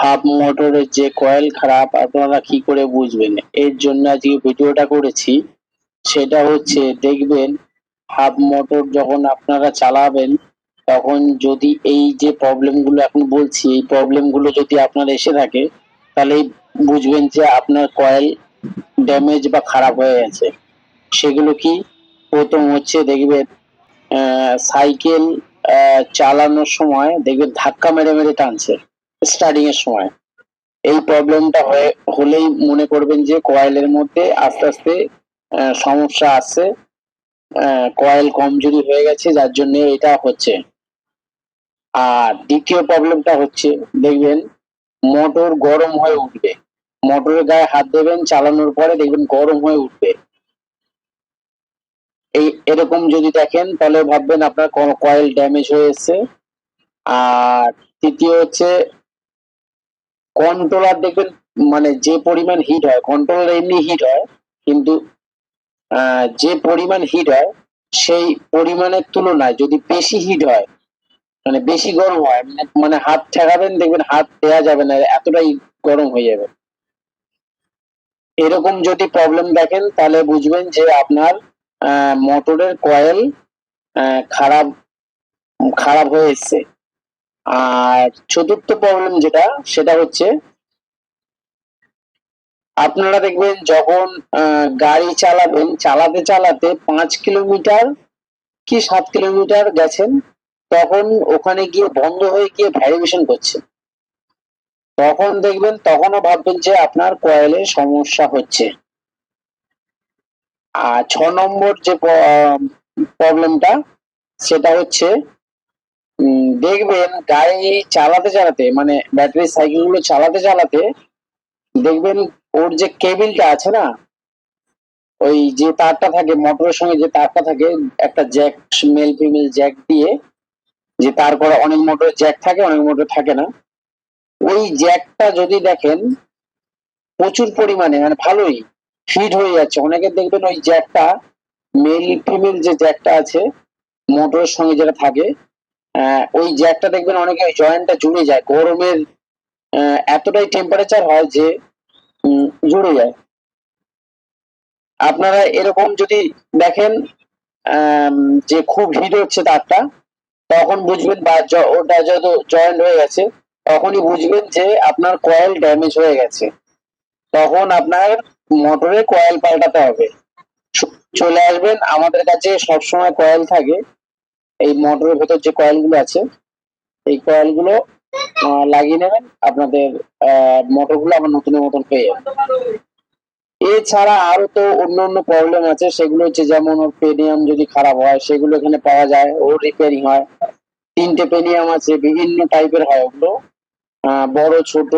Half মোটরের যে coil খারাপ আপনারা কি করে বুঝবেন? এর জন্য আজকে ভিডিওটা করেছি। সেটা হচ্ছে, দেখবেন হাফ মোটর যখন আপনারা চালাবেন, তখন যদি এই যে প্রবলেমগুলো এখন বলছি, এই প্রবলেমগুলো যদি আপনার এসে থাকে, তাহলে বুঝবেন যে আপনার কয়েল ড্যামেজ বা খারাপ হয়ে গেছে। সেগুলো কি? প্রথম হচ্ছে, দেখবেন সাইকেল চালানোর সময়, দেখবেন, ধাক্কা মেরে মেরে টানছে। স্টার্টিং এর সময়। এই প্রবলেমটা হয়ে, হলেই মনে করবেন যে কয়েলের মধ্যে আস্তে আস্তে সমস্যা আসছে কয়েল কমজোরি হয়ে গেছে, যার জন্য এটা হচ্ছে। আর দ্বিতীয় প্রবলেমটা হচ্ছে, দেখবেন মোটর গরম হয়ে উঠবে। মোটরের গায়ে হাত দেবেন, চালানোর পরে দেখবেন গরম হয়ে উঠবে। এই এরকম যদি দেখেন, তাহলে ভাববেন আপনার কয়েল ড্যামেজ হয়ে এসছে। আর তৃতীয় হচ্ছে কন্ট্রোলার দেখবেন মানে যে পরিমাণ হিট হয় কন্ট্রোলার এমনি হিট হয়, কিন্তু যে পরিমাণ হিট হয়, সেই পরিমাণের তুলনায় যদি বেশি হিট হয় মানে বেশি গরম হয়, মানে- মানে হাত ঠেকাবেন, দেখবেন হাত দেওয়া যাবে না, এতটাই গরম হয়ে যাবে। এরকম যদি প্রবলেম দেখেন, তাহলে বুঝবেন যে আপনার মোটরের কয়েল খারাপ খারাপ হয়ে এসছে। আর চতুর্থ প্রবলেম যেটা, সেটা হচ্ছে আপনারা দেখবেন যখন গাড়ি চালাবেন, চালাতে চালাতে পাঁচ কিলোমিটার কি সাত কিলোমিটার গেছেন, তখন ওখানে গিয়ে বন্ধ হয়ে গিয়ে ভ্যারিয়েশন করছে তখন দেখবেন, তখনও ভাববেন যে আপনার কয়েলে সমস্যা হচ্ছে। আর ছ নম্বর যে প্রবলেমটা সেটা হচ্ছে দেখবেন গাড়ি চালাতে চালাতে মানে ব্যাটারি সাইকেলগুলো চালাতে চালাতে দেখবেন ওর যে কেবিলটা আছে না, ওই যে তারটা থাকে, মোটরের সঙ্গে যে তারটা থাকে, একটা জ্যাক মেল ফিমেল জ্যাক দিয়ে, যে তার করা অনেক মোটর জ্যাক থাকে, অনেক মোটর থাকে না, ওই জ্যাকটা যদি দেখেন, প্রচুর পরিমাণে মানে ভালোই ফিট হয়ে যাচ্ছে। অনেকে দেখবেন ওই জ্যাকটা মেল ফিমেল যে জ্যাকটা আছে, মোটরের সঙ্গে যেটা থাকে ওই জ্যাকটা দেখবেন অনেকে জয়েন্টটা জুড়ে যায়, গরমের এতটাই টেম্পারেচার হয় যে জুড়ে যায়। আপনারা এরকম যদি দেখেন যে খুব হিট হচ্ছে তারটা তখন বুঝবেন বা ওটা যত জয়েন্ট হয়ে গেছে, তখনই বুঝবেন যে আপনার কয়েল ড্যামেজ হয়ে গেছে। তখন আপনার মোটরে কয়েল পাল্টাতে হবে। চলে আসবেন, আমাদের কাছে সবসময় কয়েল থাকে। এই মোটরের ভেতর যে কয়েলগুলো আছে এই কয়েলগুলো আহ, লাগিয়ে নেবেন। আপনাদের মোটরগুলো আবার নতুনের মতন পেয়ে যাবেন। এছাড়া আরও তো অন্য অন্য প্রবলেম আছে। সেগুলো হচ্ছে যেমন ওর পেনিয়াম যদি খারাপ হয় সেগুলো এখানে পাওয়া যায়। ও রিপেয়ারিং হয়। তিনটে পেনিয়াম আছে বিভিন্ন টাইপের হয় ওগুলো। বড় ছোট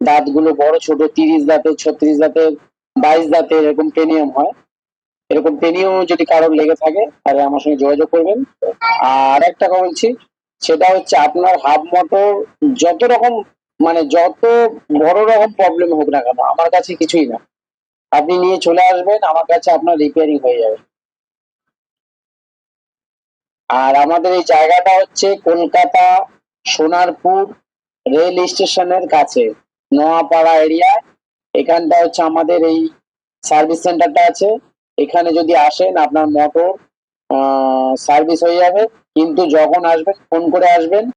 দাঁতগুলো বড় ছোট তিরিশ দাঁতের ছত্রিশ দাঁতের বাইশ দাঁতের এরকম পেনিয়াম হয়। এরকম পেনিয়াম যদি কারোর লেগে থাকে, তাহলে আমার সঙ্গে যোগাযোগ করবেন। আর একটা বলছি, সেটা হচ্ছে আপনার হাফ মোটর যত রকম মানে যত বড় রকম প্রবলেম হোক না কেন, আমার কাছে কিছুই না। আপনি নিয়ে চলে আসবেন, আমার কাছে আপনার রিপেয়ারিং হয়ে যাবে। আর আমাদের এই জায়গাটা হচ্ছে কলকাতা সোনারপুর রেল স্টেশনের কাছে, নোয়াপাড়া এরিয়া এখানটা হচ্ছে আমাদের এই সার্ভিস সেন্টারটা আছে। এখানে যদি আসেন আপনার মোটর সার্ভিস হয়ে যাবে। কিন্তু যখন আসবেন ফোন করে আসবেন।